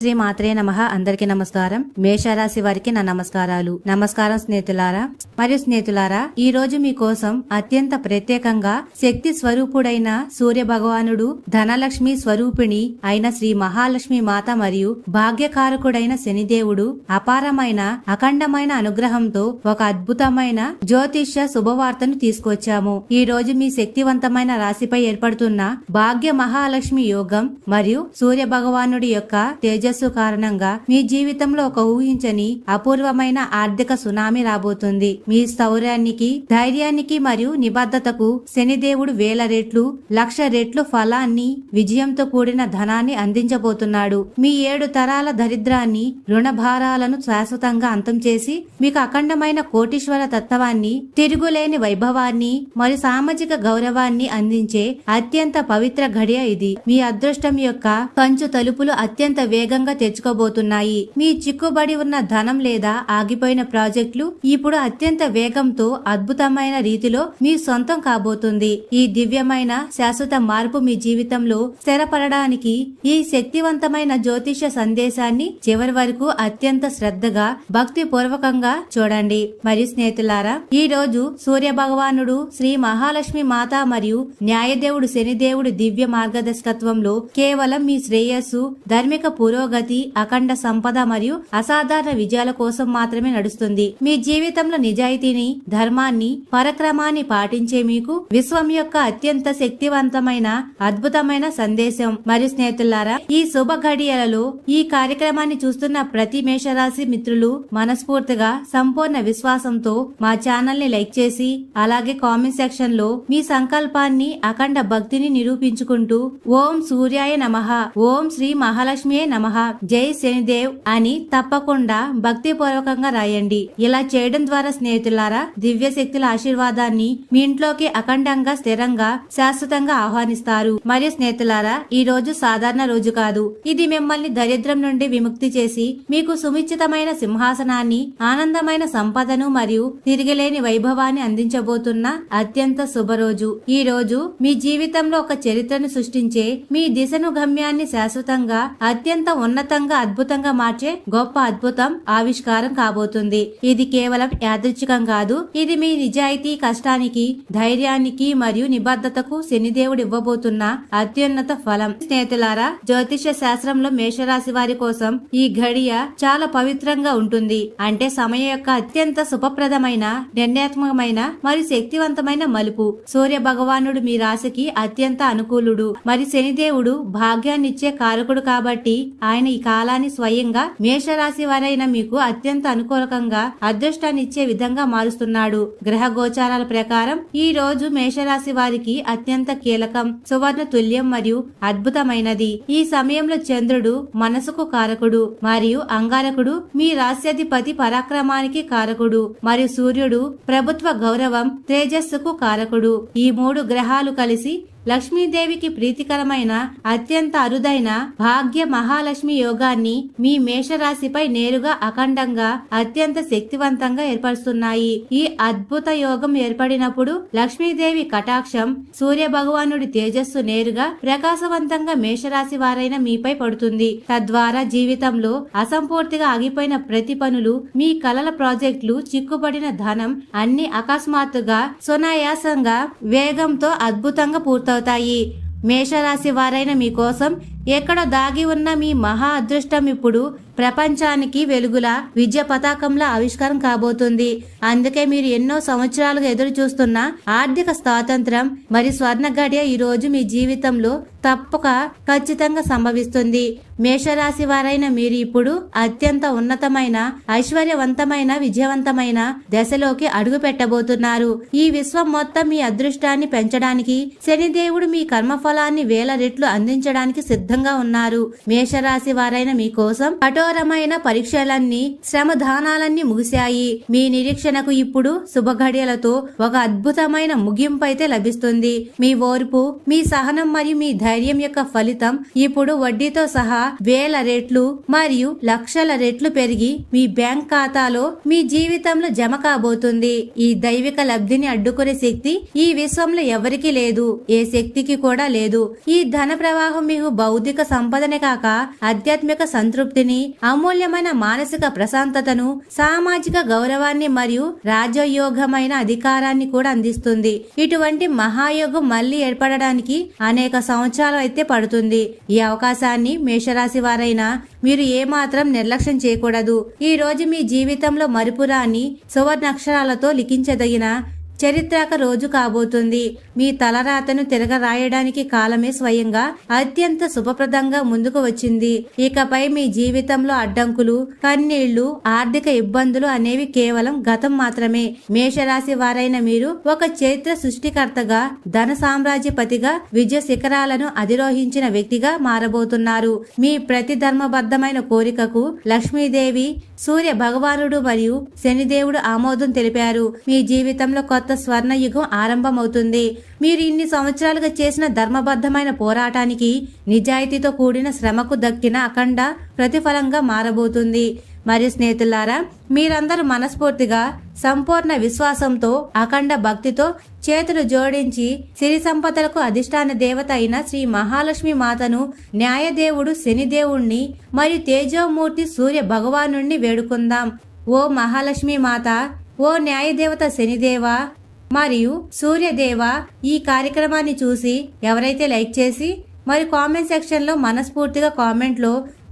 శ్రీ మాత్రే నమ. అందరికి నమస్కారం. మేషరాశి వారికి నా నమస్కారాలు. నమస్కారం స్నేహితులారా. మరియు స్నేహితులారా ఈ రోజు మీకోసం అత్యంత ప్రత్యేకంగా శక్తి స్వరూపుడైన సూర్య భగవానుడు ధనలక్ష్మి స్వరూపిణి అయిన శ్రీ మహాలక్ష్మి మాత మరియు భాగ్యకారకుడైన శనిదేవుడు అపారమైన అఖండమైన అనుగ్రహంతో ఒక అద్భుతమైన జ్యోతిష్య శుభవార్తను తీసుకొచ్చాము. ఈ రోజు మీ శక్తివంతమైన రాశిపై ఏర్పడుతున్న భాగ్య మహాలక్ష్మి యోగం మరియు సూర్య భగవానుడి యొక్క తేజస్సు కారణంగా మీ జీవితంలో ఒక ఊహించని అపూర్వమైన ఆర్థిక సునామీ రాబోతుంది. మీ స్థౌర్యానికి ధైర్యానికి మరియు నిబద్ధతకు శనిదేవుడు వేల రెట్లు లక్ష రెట్లు ఫలాన్ని విజయంతో కూడిన ధనాన్ని అందించబోతున్నాడు. మీ ఏడు తరాల దరిద్రాన్ని రుణభారాలను శాశ్వతంగా అంతం చేసి మీకు అఖండమైన కోటీశ్వర తత్వాన్ని తిరుగులేని వైభవాన్ని మరియు సామాజిక గౌరవాన్ని అందించే అత్యంత పవిత్ర ఘడియ ఇది. మీ అదృష్టం యొక్క కంచు తలుపులు అత్యంత వేగం వేగంగా తెచ్చుకోబోతున్నాయి. మీ చిక్కుబడి ఉన్న ధనం లేదా ఆగిపోయిన ప్రాజెక్టులు ఇప్పుడు అత్యంత వేగంతో అద్భుతమైన రీతిలో మీ సొంతం కాబోతుంది. ఈ దివ్యమైన శాశ్వత మార్పు మీ జీవితంలో స్థిరపడడానికి ఈ శక్తివంతమైన జ్యోతిష సందేశాన్ని చివరి వరకు అత్యంత శ్రద్ధగా భక్తి పూర్వకంగా చూడండి. మరియు స్నేహితులారా ఈ రోజు సూర్య భగవానుడు శ్రీ మహాలక్ష్మి మాత మరియు న్యాయదేవుడు శనిదేవుడు దివ్య మార్గదర్శకత్వంలో కేవలం మీ శ్రేయస్సు ధార్మిక పురోగతి అఖండ సంపద మరియు అసాధారణ విజయాల కోసం మాత్రమే నడుస్తుంది. మీ జీవితంలో నిజాయితీని ధర్మాన్ని పరక్రమాన్ని పాటించే మీకు విశ్వం యొక్క అత్యంత శక్తివంతమైన అద్భుతమైన సందేశం. మరియు స్నేహితులారా ఈ శుభ ఘడియలలో ఈ కార్యక్రమాన్ని చూస్తున్న ప్రతి మేషరాశి మిత్రులు మనస్ఫూర్తిగా సంపూర్ణ విశ్వాసంతో మా ఛానల్ని లైక్ చేసి అలాగే కామెంట్ సెక్షన్లో మీ సంకల్పాన్ని అఖండ భక్తిని నిరూపించుకుంటూ ఓం సూర్యాయ నమః ఓం శ్రీ మహాలక్ష్మియే నమః. జై శనిదేవ్ అని తప్పకుండా భక్తి పూర్వకంగా రాయండి. ఇలా చేయడం ద్వారా స్నేహితులారా దివ్య శక్తుల ఆశీర్వాదాన్ని మీ ఇంట్లోకి అఖండంగా స్థిరంగా శాశ్వతంగా ఆహ్వానిస్తారు. మరియు స్నేహితులారా ఈ రోజు సాధారణ రోజు కాదు. ఇది మిమ్మల్ని దరిద్రం నుండి విముక్తి చేసి మీకు సుమిచ్చితమైన సింహాసనాన్ని ఆనందమైన సంపదను మరియు తిరిగిలేని వైభవాన్ని అందించబోతున్న అత్యంత శుభరోజు ఈ రోజు మీ జీవితంలో ఒక చరిత్రను సృష్టించే మీ దిశను గమ్యాన్ని శాశ్వతంగా అత్యంత ఉన్నతంగా అద్భుతంగా మార్చే గొప్ప అద్భుతం ఆవిష్కారం కాబోతుంది. ఇది కేవలం యాదృచ్ఛికం కాదు. ఇది మీ నిజాయితీ కష్టానికి ధైర్యానికి మరియు నిబద్ధతకు శనిదేవుడు ఇవ్వబోతున్న అత్యున్నత ఫలం. స్నేహితులారా జ్యోతిష శాస్త్రంలో మేషరాశి వారి కోసం ఈ ఘడియ చాలా పవిత్రంగా ఉంటుంది. అంటే సమయం యొక్క అత్యంత శుభప్రదమైన నిర్ణయాత్మకమైన మరియు శక్తివంతమైన మలుపు. సూర్య భగవానుడు మీ రాశికి అత్యంత అనుకూలుడు. మరి శనిదేవుడు భాగ్యాన్నిచ్చే కారకుడు కాబట్టి ఆయన ఈ కాలాన్ని స్వయంగా మేషరాశి వారైన మీకు అత్యంత అనుకూలకంగా అదృష్టాన్ని ఇచ్చే విధంగా మారుస్తున్నాడు. గ్రహ గోచారాల ప్రకారం ఈ రోజు మేషరాశి వారికి అత్యంత కీలకం సువర్ణ తుల్యం మరియు అద్భుతమైనది. ఈ సమయంలో చంద్రుడు మనసుకు కారకుడు మరియు అంగారకుడు మీ రాశ్యాధిపతి పరాక్రమానికి కారకుడు మరియు సూర్యుడు ప్రభుత్వ గౌరవం తేజస్సుకు కారకుడు. ఈ మూడు గ్రహాలు కలిసి లక్ష్మీదేవికి ప్రీతికరమైన అత్యంత అరుదైన భాగ్య మహాలక్ష్మి యోగాన్ని మీ మేషరాశిపై నేరుగా అఖండంగా అత్యంత శక్తివంతంగా ఏర్పరుస్తున్నాయి. ఈ అద్భుత యోగం ఏర్పడినప్పుడు లక్ష్మీదేవి కటాక్షం సూర్య భగవానుడి తేజస్సు నేరుగా ప్రకాశవంతంగా మేషరాశి వారైన మీపై పడుతుంది. తద్వారా జీవితంలో అసంపూర్తిగా ఆగిపోయిన ప్రతి పనులు మీ కలల ప్రాజెక్టులు చిక్కుపడిన ధనం అన్ని అకస్మాత్తుగా సునాయాసంగా వేగంతో అద్భుతంగా పూర్తవుతాయి మేషరాశి వారైన మీకోసం ఎక్కడ దాగి ఉన్న మీ మహా అదృష్టం ఇప్పుడు ప్రపంచానికి వెలుగుల విద్య పతాకంలా ఆవిష్కారం కాబోతుంది. అందుకే మీరు ఎన్నో సంవత్సరాలుగా ఎదురు చూస్తున్న ఆర్థిక స్వాతంత్రం మరి స్వర్ణ గడియ ఈ రోజు మీ జీవితంలో తప్పక ఖచ్చితంగా సంభవిస్తుంది. మేషరాశి వారైన మీరు ఇప్పుడు అత్యంత ఉన్నతమైన ఐశ్వర్యవంతమైన విజయవంతమైన దశలోకి అడుగు పెట్టబోతున్నారు. ఈ విశ్వం మొత్తం మీ అదృష్టాన్ని పెంచడానికి శనిదేవుడు మీ కర్మఫలాన్ని వేల రెట్లు అందించడానికి సిద్ధంగా ఉన్నారు. మేషరాశి వారైన మీకోసం కఠోరమైన పరీక్షలన్నీ శ్రమధానాలన్నీ ముగిశాయి. మీ నిరీక్షణకు ఇప్పుడు శుభఘడియలతో ఒక అద్భుతమైన ముగింపు అయితే లభిస్తుంది. మీ ఓర్పు మీ సహనం మరియు మీ ధైర్యం యొక్క ఫలితం ఇప్పుడు వడ్డీతో సహా వేల రెట్లు మరియు లక్షల రెట్లు పెరిగి మీ బ్యాంక్ ఖాతాలో మీ జీవితంలో జమ కాబోతుంది. ఈ దైవిక లబ్ధిని అడ్డుకునే శక్తి ఈ విశ్వంలో ఎవరికీ లేదు. ఏ శక్తికి కూడా లేదు. ఈ ధన ప్రవాహం మీకు భౌతిక సంపదనే కాక ఆధ్యాత్మిక సంతృప్తిని అమూల్యమైన మానసిక ప్రశాంతతను సామాజిక గౌరవాన్ని మరియు రాజయోగమైన అధికారాన్ని కూడా అందిస్తుంది. ఇటువంటి మహాయోగం మళ్ళీ ఏర్పడడానికి అనేక సంవత్సరాలు అయితే పడుతుంది. ఈ అవకాశాన్ని రాశి వారైనా మీరు ఏమాత్రం నిర్లక్ష్యం చేయకూడదు. ఈ రోజు మీ జీవితంలో మరుపురాని సువర్ణాక్షరాలతో లిఖించదగిన చరిత్రక రోజు కాబోతుంది. మీ తలరాతను తిరగరాయడానికి కాలమే స్వయంగా అత్యంత శుభప్రదంగా ముందుకు వచ్చింది. ఇకపై మీ జీవితంలో అడ్డంకులు కన్నీళ్ళు ఆర్థిక ఇబ్బందులు అనేవి కేవలం గతం మాత్రమే. మేషరాశి వారైన మీరు ఒక చరిత్ర సృష్టికర్తగా ధన సామ్రాజ్యపతిగా విజయ శిఖరాలను అధిరోహించిన వ్యక్తిగా మారబోతున్నారు. మీ ప్రతి ధర్మబద్ధమైన కోరికకు లక్ష్మీదేవి సూర్య భగవానుడు మరియు శనిదేవుడు ఆమోదం తెలిపారు. మీ జీవితంలో కొత్త స్వర్ణయుగం ఆరంభమవుతుంది. మీరు ఇన్ని సంవత్సరాలుగా చేసిన ధర్మబద్ధమైన పోరాటానికి నిజాయితీతో కూడిన శ్రమకు దక్కిన అఖండ ప్రతిఫలంగా మారబోతుంది. మరియు స్నేహితులారా మీరందరూ మనస్ఫూర్తిగా సంపూర్ణ విశ్వాసంతో అఖండ భక్తితో చేతులు జోడించి సిరి సంపదలకు అధిష్టాన దేవత అయిన శ్రీ మహాలక్ష్మి మాతను న్యాయదేవుడు శనిదేవుణ్ణి మరియు తేజోమూర్తి సూర్య భగవానుణ్ణి వేడుకుందాం. ఓ మహాలక్ష్మి మాత ఓ న్యాయదేవత శనిదేవ మరియు సూర్యదేవ ఈ కార్యక్రమాన్ని చూసి ఎవరైతే లైక్ చేసి మరి కామెంట్ సెక్షన్లో మనస్ఫూర్తిగా కామెంట్లో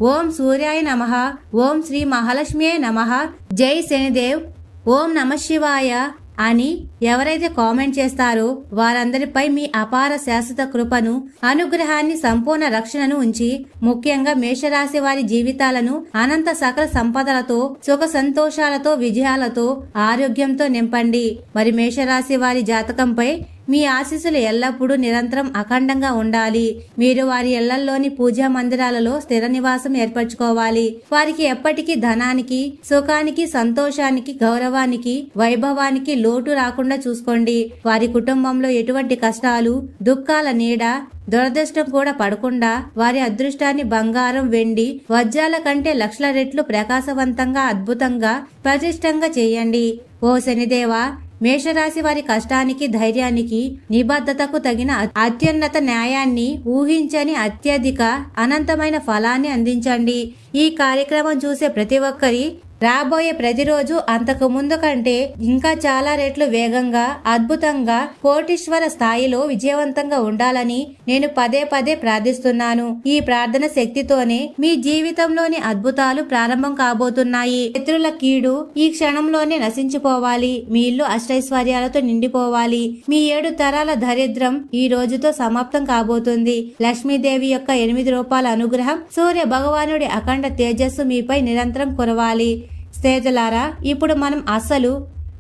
ఓం సూర్యాయ నమః ఓం శ్రీ మహాలక్ష్మి నమః జై శనిదేవ్ ఓం నమ శివాయ అని ఎవరైతే కామెంట్ చేస్తారో వారందరిపై మీ అపార శాశ్వత కృపను అనుగ్రహాన్ని సంపూర్ణ రక్షణను ఉంచి ముఖ్యంగా మేషరాశి వారి జీవితాలను అనంత సకల సంపదలతో సుఖ సంతోషాలతో విజయాలతో ఆరోగ్యంతో నింపండి. మరి మేషరాశి వారి జాతకంపై మీ ఆశీస్సులు ఎల్లప్పుడూ నిరంతరం అఖండంగా ఉండాలి. మీరు వారి ఇళ్ళల్లోని పూజా మందిరాలలో స్థిర నివాసం ఏర్పరచుకోవాలి. వారికి ఎప్పటికీ ధనానికి సుఖానికి సంతోషానికి గౌరవానికి వైభవానికి లోటు రాకుండా చూసుకోండి. వారి కుటుంబంలో ఎటువంటి కష్టాలు దుఃఖాల నీడ దురదృష్టం కూడా పడకుండా వారి అదృష్టాన్ని బంగారం వెండి వజ్రాల కంటే లక్షల రెట్లు ప్రకాశవంతంగా అద్భుతంగా ప్రతిష్టంగా చేయండి. ఓ శనిదేవా మేషరాశి వారి కష్టానికి ధైర్యానికి నిబద్ధతకు తగిన అత్యున్నత న్యాయాన్ని ఊహించని అత్యధిక అనంతమైన ఫలాన్ని అందించండి. ఈ కార్యక్రమం చూసే ప్రతి ఒక్కరి రాబోయే ప్రతిరోజు అంతకు ముందు కంటే ఇంకా చాలా రెట్లు వేగంగా అద్భుతంగా కోటీశ్వర స్థాయిలో విజయవంతంగా ఉండాలని నేను పదే పదే ప్రార్థిస్తున్నాను. ఈ ప్రార్థన శక్తితోనే మీ జీవితంలోని అద్భుతాలు ప్రారంభం కాబోతున్నాయి. మిత్రుల కీడు ఈ క్షణంలోనే నశించిపోవాలి. మీ ఇల్లు అష్టైశ్వర్యాలతో నిండిపోవాలి. మీ ఏడు తరాల దరిద్రం ఈ రోజుతో సమాప్తం కాబోతుంది. లక్ష్మీదేవి యొక్క ఎనిమిది రూపాయల అనుగ్రహం సూర్య భగవానుడి అఖండ తేజస్సు మీపై నిరంతరం కురవాలి. స్నేహితులారా ఇప్పుడు మనం అసలు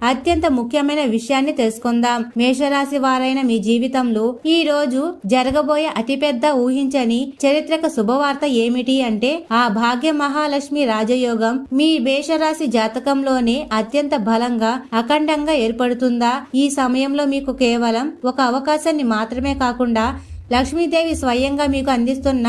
అత్యంత ముఖ్యమైన విషయాన్ని తెలుసుకుందాం. మేషరాశి వారైన మీ జీవితంలో ఈ రోజు జరగబోయే అతిపెద్ద ఊహించని చరిత్రక శుభవార్త ఏమిటి అంటే ఆ భాగ్య మహాలక్ష్మి రాజయోగం మీ మేషరాశి జాతకంలోనే అత్యంత బలంగా అఖండంగా ఏర్పడుతుందా? ఈ సమయంలో మీకు కేవలం ఒక అవకాశాన్ని మాత్రమే కాకుండా లక్ష్మీదేవి స్వయంగా మీకు అందిస్తున్న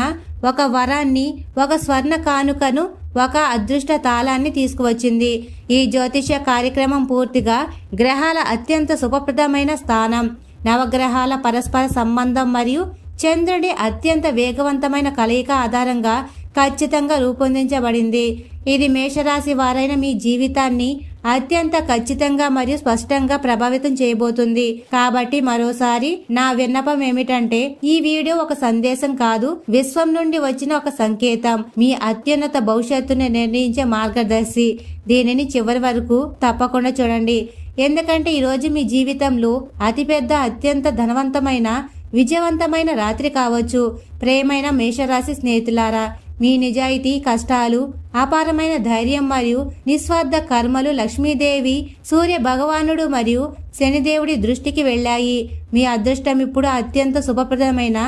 ఒక వరాన్ని ఒక స్వర్ణ కానుకను ఒక అదృష్ట తాళాన్ని తీసుకువచ్చింది. ఈ జ్యోతిష కార్యక్రమం పూర్తిగా గ్రహాల అత్యంత శుభప్రదమైన స్థానం. నవగ్రహాల పరస్పర సంబంధం మరియు చంద్రుడి అత్యంత వేగవంతమైన కలయిక ఆధారంగా ఖచ్చితంగా రూపొందించబడింది. ఇది మేషరాశి వారైన మీ జీవితాన్ని అత్యంత ఖచ్చితంగా మరియు స్పష్టంగా ప్రభావితం చేయబోతుంది. కాబట్టి మరోసారి నా విన్నపం ఏమిటంటే ఈ వీడియో ఒక సందేశం కాదు విశ్వం నుండి వచ్చిన ఒక సంకేతం. మీ అత్యున్నత భవిష్యత్తును నిర్ణయించే మార్గదర్శి. దీనిని చివరి వరకు తప్పకుండా చూడండి. ఎందుకంటే ఈరోజు మీ జీవితంలో అతిపెద్ద అత్యంత ధనవంతమైన విజయవంతమైన రాత్రి కావచ్చు. ప్రేమైన మేషరాశి స్నేహితులారా మీ నిజాయితీ కష్టాలు అపారమైన ధైర్యం మరియు నిస్వార్థ కర్మలు లక్ష్మీదేవి సూర్య భగవానుడు మరియు శనిదేవుడి దృష్టికి వెళ్ళాయి. మీ అదృష్టం ఇప్పుడు అత్యంత శుభప్రదమైన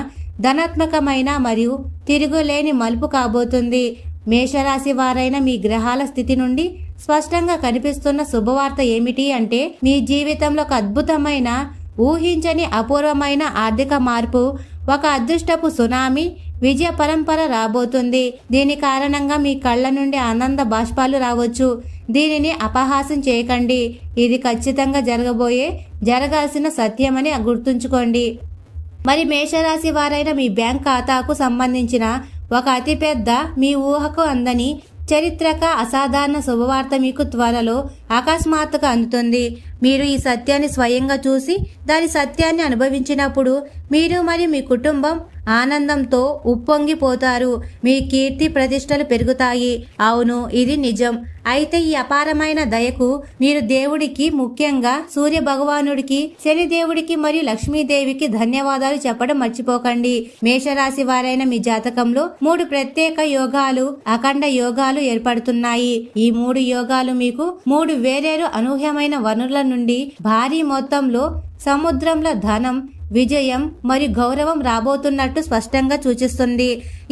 ధనాత్మకమైన మరియు తిరుగులేని మలుపు కాబోతుంది. మేషరాశి వారైన మీ గ్రహాల స్థితి నుండి స్పష్టంగా కనిపిస్తున్న శుభవార్త ఏమిటి అంటే మీ జీవితంలో ఒక అద్భుతమైన ఊహించని అపూర్వమైన ఆర్థిక మార్పు ఒక అదృష్టపు సునామీ విజయ పరంపర రాబోతుంది. దీని కారణంగా మీ కళ్ళ నుండి ఆనంద బాష్పాలు రావచ్చు. దీనిని అపహాసం చేయకండి. ఇది ఖచ్చితంగా జరగబోయే జరగాల్సిన సత్యమని గుర్తుంచుకోండి. మరి మేషరాశి వారైన మీ బ్యాంక్ ఖాతాకు సంబంధించిన ఒక అతిపెద్ద మీ ఊహకు అందని చరిత్రక అసాధారణ శుభవార్త మీకు త్వరలో అకస్మాత్తుగా అందుతుంది. మీరు ఈ సత్యాన్ని స్వయంగా చూసి దాని సత్యాన్ని అనుభవించినప్పుడు మీరు మరియు మీ కుటుంబం ఆనందంతో ఉప్పొంగిపోతారు. మీ కీర్తి ప్రతిష్టలు పెరుగుతాయి. అవును ఇది నిజం. అయితే ఈ అపారమైన దయకు మీరు దేవుడికి ముఖ్యంగా సూర్య భగవానుడికి శని దేవుడికి మరియు లక్ష్మీదేవికి ధన్యవాదాలు చెప్పడం మర్చిపోకండి. మేషరాశి వారైన మీ జాతకంలో మూడు ప్రత్యేక యోగాలు అఖండ యోగాలు ఏర్పడుతున్నాయి. ఈ మూడు యోగాలు మీకు మూడు వేరేరు అనూహ్యమైన వనరుల నుండి భారీ మొత్తంలో సముద్రంలో ధనం విజయం మరియు గౌరవం రాబోతున్నట్టు స్పష్టంగా సూచిస్తుంది.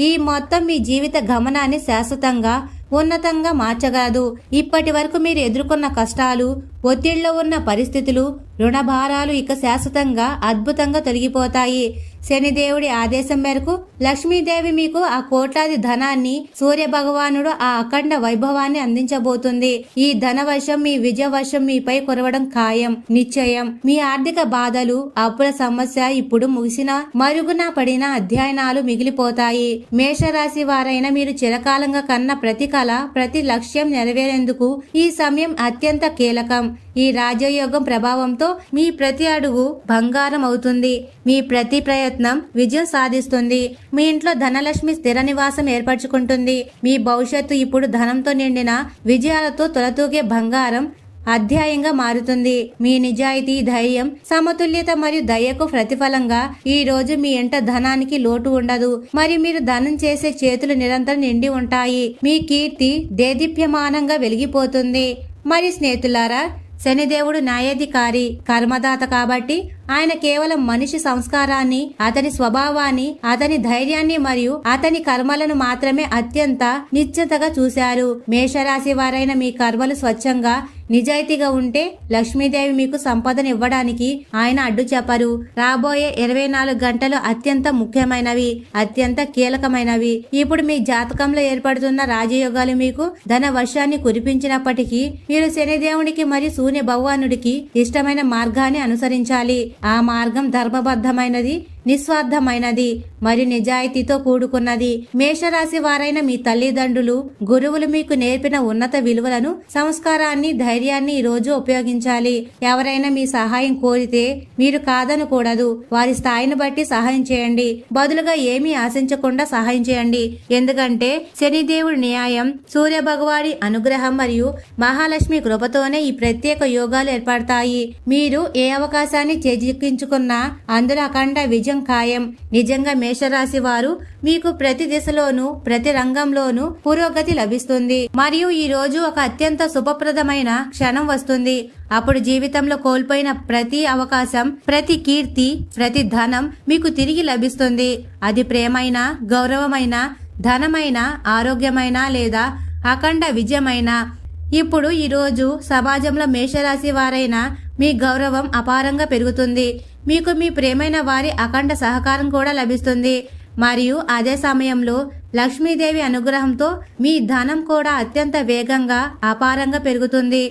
ఈ మొత్తం మీ జీవిత గమనాన్ని శాశ్వతంగా ఉన్నతంగా మార్చగలదు. ఇప్పటి వరకు మీరు ఎదుర్కొన్న కష్టాలు ఒత్తిడిలో ఉన్న పరిస్థితులు రుణభారాలు ఇక శాశ్వతంగా అద్భుతంగా తొలగిపోతాయి. శనిదేవుడి ఆదేశం మేరకు లక్ష్మీదేవి మీకు ఆ కోట్లాది ధనాన్ని సూర్య భగవానుడు ఆ అఖండ వైభవాన్ని అందించబోతుంది. ఈ ధనవశం మీ విజయవశం మీపై కురవడం ఖాయం. నిశ్చయం. మీ ఆర్థిక బాధలు అప్పుల సమస్య ఇప్పుడు ముగిసిన మరుగున పడిన అధ్యయనాలు మిగిలిపోతాయి. మేషరాశి వారైన మీరు చిరకాలంగా కన్న ప్రతి కళ ప్రతి లక్ష్యం నెరవేరేందుకు ఈ సమయం అత్యంత కీలకం. ఈ రాజయోగం ప్రభావంతో మీ ప్రతి అడుగు బంగారం అవుతుంది. మీ ప్రతి ప్రయత్నం విజయం సాధిస్తుంది. మీ ఇంట్లో ధనలక్ష్మి స్థిర నివాసం ఏర్పరచుకుంటుంది. మీ భవిష్యత్తు ఇప్పుడు ధనంతో నిండిన విజయాలతో తొలతూగే బంగారం అధ్యాయంగా మారుతుంది. మీ నిజాయితీ ధైర్యం సమతుల్యత మరియు దయకు ప్రతిఫలంగా ఈ రోజు మీ ఎంట ధనానికి లోటు ఉండదు. మరియు మీరు ధనం చేసే చేతులు నిరంతరం నిండి ఉంటాయి. మీ కీర్తి దేదీప్యమానంగా వెలిగిపోతుంది. మరి స్నేహితులారా శనిదేవుడు న్యాయాధికారి కర్మదాత కాబట్టి ఆయన కేవలం మనిషి సంస్కారాన్ని అతని స్వభావాన్ని అతని ధైర్యాన్ని మరియు అతని కర్మలను మాత్రమే అత్యంత నిశ్చితగా చూశారు. మేషరాశి వారైన మీ కర్మలు స్వచ్ఛంగా నిజాయితీగా ఉంటే లక్ష్మీదేవి మీకు సంపదను ఇవ్వడానికి ఆయన అడ్డు చెప్పరు. రాబోయే ఇరవై నాలుగు గంటలు అత్యంత ముఖ్యమైనవి అత్యంత కీలకమైనవి. ఇప్పుడు మీ జాతకంలో ఏర్పడుతున్న రాజయోగాలు మీకు ధన వర్షాన్ని కురిపించినప్పటికీ మీరు శనిదేవునికి మరియు శూన్య భగవానుడికి ఇష్టమైన మార్గాన్ని అనుసరించాలి. ఆ మార్గం ధర్మబద్ధమైనది. నిస్వార్థమైనది మరియు నిజాయితీతో కూడుకున్నది. మేషరాశి వారైన మీ తల్లిదండ్రులు గురువులు మీకు నేర్పిన ఉన్నత విలువలను సంస్కారాన్ని ధైర్యాన్ని ఈ రోజు ఉపయోగించాలి. ఎవరైనా మీ సహాయం కోరితే మీరు కాదనకూడదు. వారి స్థాయిని బట్టి సహాయం చేయండి. బదులుగా ఏమీ ఆశించకుండా సహాయం చేయండి. ఎందుకంటే శనిదేవుడి న్యాయం సూర్య భగవాడి అనుగ్రహం మరియు మహాలక్ష్మి కృపతోనే ఈ ప్రత్యేక యోగాలు ఏర్పడతాయి. మీరు ఏ అవకాశాన్ని చేజిక్కించుకున్నా అందులో అఖండ విజయం ఖాయం. నిజంగా మేషరాశి వారు మీకు ప్రతి దిశలోనూ ప్రతి రంగంలోనూ పురోగతి లభిస్తుంది. మరియు ఈ రోజు ఒక అత్యంత శుభప్రదమైన క్షణం వస్తుంది. అప్పుడు జీవితంలో కోల్పోయిన ప్రతి అవకాశం ప్రతి కీర్తి ప్రతి ధనం మీకు తిరిగి లభిస్తుంది. అది ప్రేమైన గౌరవమైన ధనమైన ఆరోగ్యమైన లేదా అఖండ విజయమైన? ఇప్పుడు ఈరోజు సమాజంలో మేషరాశి వారైన మీ గౌరవం అపారంగా పెరుగుతుంది. మీకు మీ ప్రేమైన వారి అఖండ సహకారం కూడా లభిస్తుంది. మరియు అదే సమయంలో లక్ష్మీదేవి అనుగ్రహంతో మీ ధనం కూడా అత్యంత వేగంగా అపారంగా పెరుగుతుంది.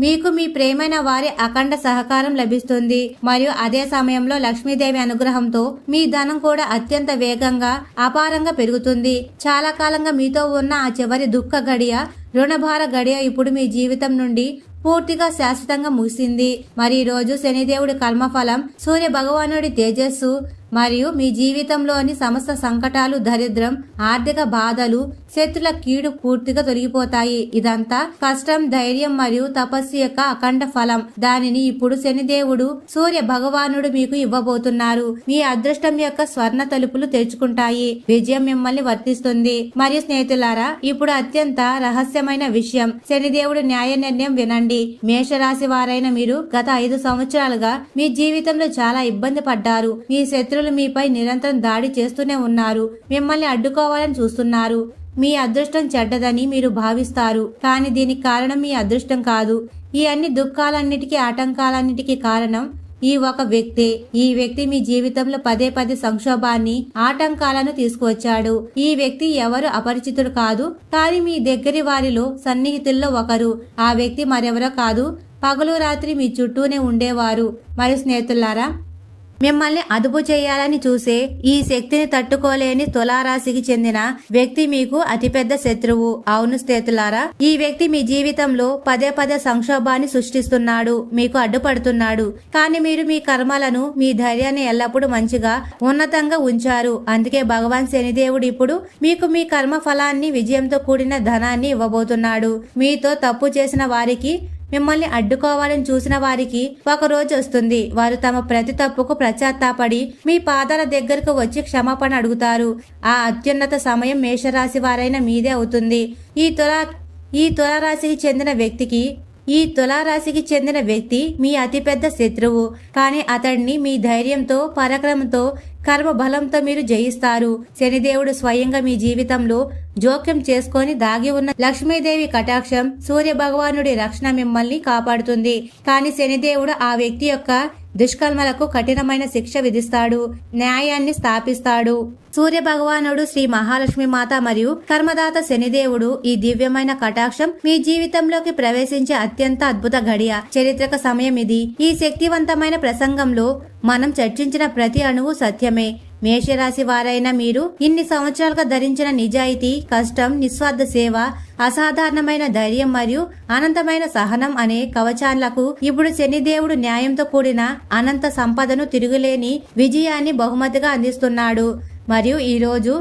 మీకు మీ ప్రేమైన వారి అఖండ సహకారం లభిస్తుంది. మరియు అదే సమయంలో లక్ష్మీదేవి అనుగ్రహంతో మీ ధనం కూడా అత్యంత వేగంగా అపారంగా పెరుగుతుంది. చాలా కాలంగా మీతో ఉన్న ఆ చివరి దుఃఖ గడియ రుణభార గడియ ఇప్పుడు మీ జీవితం నుండి పూర్తిగా శాశ్వతంగా ముగిసింది. మరి ఈ రోజు శనిదేవుడి కర్మఫలం సూర్య భగవానుడి తేజస్సు మరియు మీ జీవితంలోని సమస్త సంకటాలు దరిద్రం ఆర్థిక బాధలు శత్రుల కీడు పూర్తిగా తొలగిపోతాయి. ఇదంతా కష్టం ధైర్యం మరియు తపస్సు యొక్క అఖండ ఫలం. దానిని ఇప్పుడు శనిదేవుడు సూర్య భగవానుడు మీకు ఇవ్వబోతున్నారు. మీ అదృష్టం యొక్క స్వర్ణ తలుపులు తెరుచుకుంటాయి. విజయం మిమ్మల్ని వర్తిస్తుంది. మరియు స్నేహితులారా ఇప్పుడు అత్యంత రహస్యమైన విషయం. శనిదేవుడు న్యాయ నిర్ణయం వినండి. మేషరాశి వారైన మీరు గత ఐదు సంవత్సరాలుగా మీ జీవితంలో చాలా ఇబ్బంది పడ్డారు. మీ శత్రులు మీపై నిరంతరం దాడి చేస్తూనే ఉన్నారు. మిమ్మల్ని అడ్డుకోవాలని చూస్తున్నారు. మీ అదృష్టం చెడ్డదని మీరు భావిస్తారు. కానీ దీనికి కారణం మీ అదృష్టం కాదు. ఈ అన్ని దుఃఖాలన్నిటికీ ఆటంకాలన్నిటికీ కారణం ఈ ఒక వ్యక్తే. ఈ వ్యక్తి మీ జీవితంలో పదే పదే సంక్షోభాన్ని ఆటంకాలను తీసుకువచ్చాడు. ఈ వ్యక్తి ఎవరు అపరిచితుడు కాదు. కానీ మీ దగ్గరి వారిలో సన్నిహితుల్లో ఒకరు. ఆ వ్యక్తి మరెవరో కాదు. పగలు రాత్రి మీ చుట్టూనే ఉండేవారు. మరి స్నేహితులారా మిమ్మల్ని అదుపు చేయాలని చూసే ఈ శక్తిని తట్టుకోలేని తులారాశికి చెందిన వ్యక్తి మీకు అతిపెద్ద శత్రువు. అవును స్నేహితులారా ఈ వ్యక్తి మీ జీవితంలో పదే పదే సంక్షోభాన్ని సృష్టిస్తున్నాడు మీకు అడ్డుపడుతున్నాడు. కానీ మీరు మీ కర్మలను మీ ధైర్యాన్ని ఎల్లప్పుడూ మంచిగా ఉన్నతంగా ఉంచారు. అందుకే భగవాన్ శనిదేవుడు ఇప్పుడు మీకు మీ కర్మ ఫలాన్ని విజయంతో కూడిన ధనాన్ని ఇవ్వబోతున్నాడు. మీతో తప్పు చేసిన వారికి మిమ్మల్ని అడ్డుకోవాలని చూసిన వారికి ఒక రోజు వస్తుంది. వారు తమ ప్రతి తప్పుకు ప్రచాత్తాపడి మీ పాదాల దగ్గరకు వచ్చి క్షమాపణ అడుగుతారు. ఆ అత్యున్నత సమయం మేషరాశి వారైన మీదే అవుతుంది. ఈ తులా ఈ తులారాశికి చెందిన వ్యక్తికి ఈ తులారాశికి చెందిన వ్యక్తి మీ అతిపెద్ద శత్రువు. కానీ అతడిని మీ ధైర్యంతో పరాక్రమంతో కర్మ బలంతో మీరు జయిస్తారు. శనిదేవుడు స్వయంగా మీ జీవితంలో జోక్యం చేసుకొని దాగి ఉన్న లక్ష్మీదేవి కటాక్షం సూర్య భగవానుడి రక్షణ మిమ్మల్ని కాపాడుతుంది. కానీ శనిదేవుడు ఆ వ్యక్తి యొక్క దుష్కర్మలకు కఠినమైన శిక్ష విధిస్తాడు న్యాయాన్ని స్థాపిస్తాడు. సూర్య భగవానుడు శ్రీ మహాలక్ష్మి మాత మరియు కర్మదాత శనిదేవుడు ఈ దివ్యమైన కటాక్షం మీ జీవితంలోకి ప్రవేశించే అత్యంత అద్భుత గడియ చరిత్రక సమయం ఇది. ఈ శక్తివంతమైన ప్రసంగంలో మనం చర్చించిన ప్రతి అణువు సత్యమే. మేషరాశి వారైన మీరు ఇన్ని సంవత్సరాలుగా ధరించిన నిజాయితీ కష్టం నిస్వార్థ సేవ అసాధారణమైన ధైర్యం మరియు అనంతమైన సహనం అనే కవచాలకు ఇప్పుడు శనిదేవుడు న్యాయంతో కూడిన అనంత సంపదను తిరుగులేని విజయాన్ని బహుమతిగా అందిస్తున్నాడు. మరియు ఈరోజు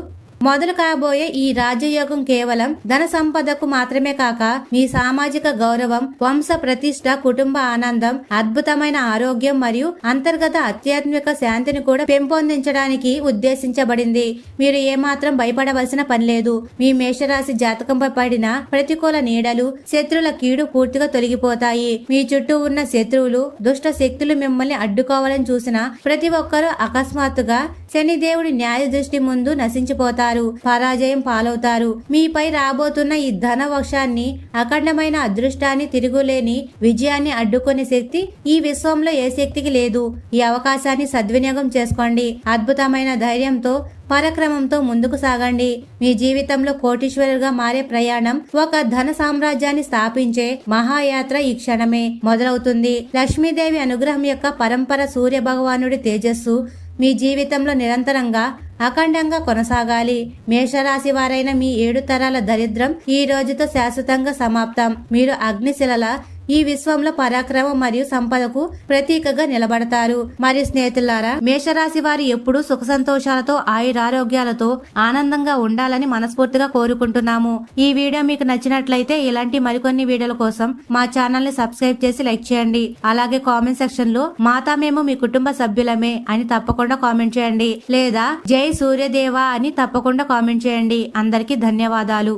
మొదలు కాబోయే ఈ రాజ్యయోగం కేవలం ధన సంపదకు మాత్రమే కాక మీ సామాజిక గౌరవం వంశ ప్రతిష్ట కుటుంబ ఆనందం అద్భుతమైన ఆరోగ్యం మరియు అంతర్గత ఆధ్యాత్మిక శాంతిని కూడా పెంపొందించడానికి ఉద్దేశించబడింది. మీరు ఏమాత్రం భయపడవలసిన పని లేదు. మీ మేషరాశి జాతకంపై పడిన ప్రతికూల నీడలు శత్రుల కీడు పూర్తిగా తొలగిపోతాయి. మీ చుట్టూ ఉన్న శత్రువులు దుష్ట శక్తులు మిమ్మల్ని అడ్డుకోవాలని చూసిన ప్రతి ఒక్కరూ అకస్మాత్తుగా శనిదేవుడి న్యాయ దృష్టి ముందు నశించిపోతారు. పరాజయం పాలవుతారు. మీపై రాబోతున్న ఈ ధనవక్షాన్ని అఖండమైన అదృష్టాన్ని తిరుగులేని విజయాన్ని అడ్డుకునే శక్తి ఈ విశ్వంలో ఏ శక్తికి లేదు. ఈ అవకాశాన్ని సద్వినియోగం చేసుకోండి. అద్భుతమైన ధైర్యంతో పరక్రమంతో ముందుకు సాగండి. మీ జీవితంలో కోటీశ్వరుగా మారే ప్రయాణం ఒక ధన సామ్రాజ్యాన్ని స్థాపించే మహాయాత్ర ఈ క్షణమే మొదలవుతుంది. లక్ష్మీదేవి అనుగ్రహం యొక్క పరంపర సూర్య భగవానుడి తేజస్సు మీ జీవితంలో నిరంతరంగా అఖండంగా కొనసాగాలి. మేషరాశి వారైన మీ ఏడు తరాల దరిద్రం ఈ రోజుతో శాశ్వతంగా సమాప్తం. మీరు అగ్నిశిలల ఈ విశ్వంలో పరాక్రమం మరియు సంపదకు ప్రతీకగా నిలబడతారు. మరియు స్నేహితులారా మేషరాశి వారు ఎప్పుడూ సుఖ సంతోషాలతో ఆయురారోగ్యాలతో ఆనందంగా ఉండాలని మనస్ఫూర్తిగా కోరుకుంటున్నాము. ఈ వీడియో మీకు నచ్చినట్లయితే ఇలాంటి మరికొన్ని వీడియోల కోసం మా ఛానల్ని సబ్స్క్రైబ్ చేసి లైక్ చేయండి. అలాగే కామెంట్ సెక్షన్లో మాతా మేము మీ కుటుంబ సభ్యులమే అని తప్పకుండా కామెంట్ చేయండి. లేదా జై సూర్యదేవా అని తప్పకుండా కామెంట్ చేయండి. అందరికీ ధన్యవాదాలు.